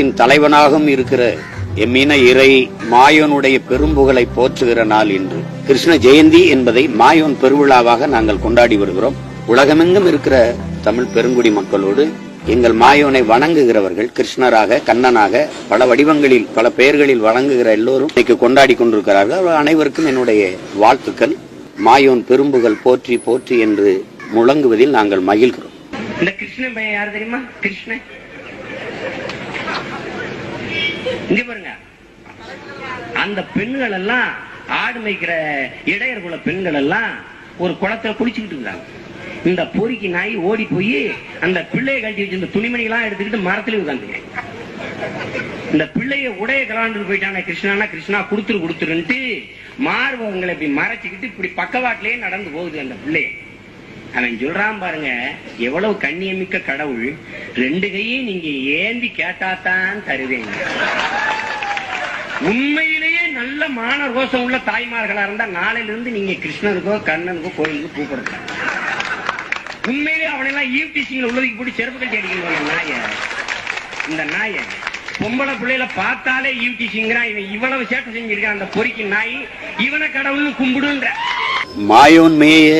உலகத்தின் தலைவனாகவும் இருக்கிற எம்மின இறை மாயோனுடைய பெரும்புகளை போற்றுகிற நாள் இன்று. கிருஷ்ண ஜெயந்தி என்பதை மாயோன் பெருவிழாவாக நாங்கள் கொண்டாடி வருகிறோம். உலகமெங்கும் இருக்கிற தமிழ் பெருங்குடி மக்களோடு எங்கள் மாயோனை வணங்குகிறவர்கள் கிருஷ்ணராக கண்ணனாக பல வடிவங்களில் பல பெயர்களில் வணங்குகிற எல்லோரும் இன்னைக்கு கொண்டாடி கொண்டிருக்கிறார்கள். அனைவருக்கும் என்னுடைய வாழ்த்துக்கள். மாயோன் பெரும்புகள் போற்றி போற்றி என்று முழங்குவதில் நாங்கள் மகிழ்கிறோம். இந்த கிருஷ்ணன் பையன் தெரியுமா? கிருஷ்ணன். இங்க பாருங்க. அந்த பெண்கள் எல்லாம் ஆடு மேய்க்கிற இடையர் குல பெண்கள் எல்லாம் ஒரு குளத்துல குளிச்சுக்கிட்டு இருந்தாங்க. இந்த பொறிக்கு நாய் ஓடி போய் அந்த பிள்ளையை கழட்டி வச்சிருந்த எல்லாம் எடுத்துக்கிட்டு மரத்துல உட்காந்து இந்த பிள்ளைய உடைய கலாண்டு போயிட்டான கிருஷ்ணானா கிருஷ்ணா கொடுத்துரு குடுத்துருன்ட்டு மார்பகங்களை இப்படி மறைச்சுக்கிட்டு இப்படி பக்கவாட்டிலேயே நடந்து போகுது அந்த பிள்ளைய. அவன் சொல்றான் பாருங்க எவ்வளவு கண்ணியமிக்க கடவுள் ரெண்டு கையும் நீங்க ஏந்தி கேட்டாதான் தருவேங்க உண்மையிலேயே நல்ல மான ரோசம் உள்ள தாய்மார்களா இருந்தா நாளையில இருந்து நீங்க கிருஷ்ணனுக்கோ கண்ணனுக்கோ கோயிலுக்கு கூப்பிடுங்க உண்மையிலேயே அவனெல்லாம் ஈவ்டிசிங்ல உள்ளதுக்கு போட்டு செருப்பு கட்டி அடிக்கணும் நாய. இந்த நாய பொம்பளை பிள்ளையில பார்த்தாலே ஈவ்டிசிங்கிறான். இவன் இவ்வளவு சேட்டை செஞ்சிருக்கான் அந்த பொறிக்கு நாய் இவனை கடவுள்னு கும்பிடுன்ற. மாயோன்மையே.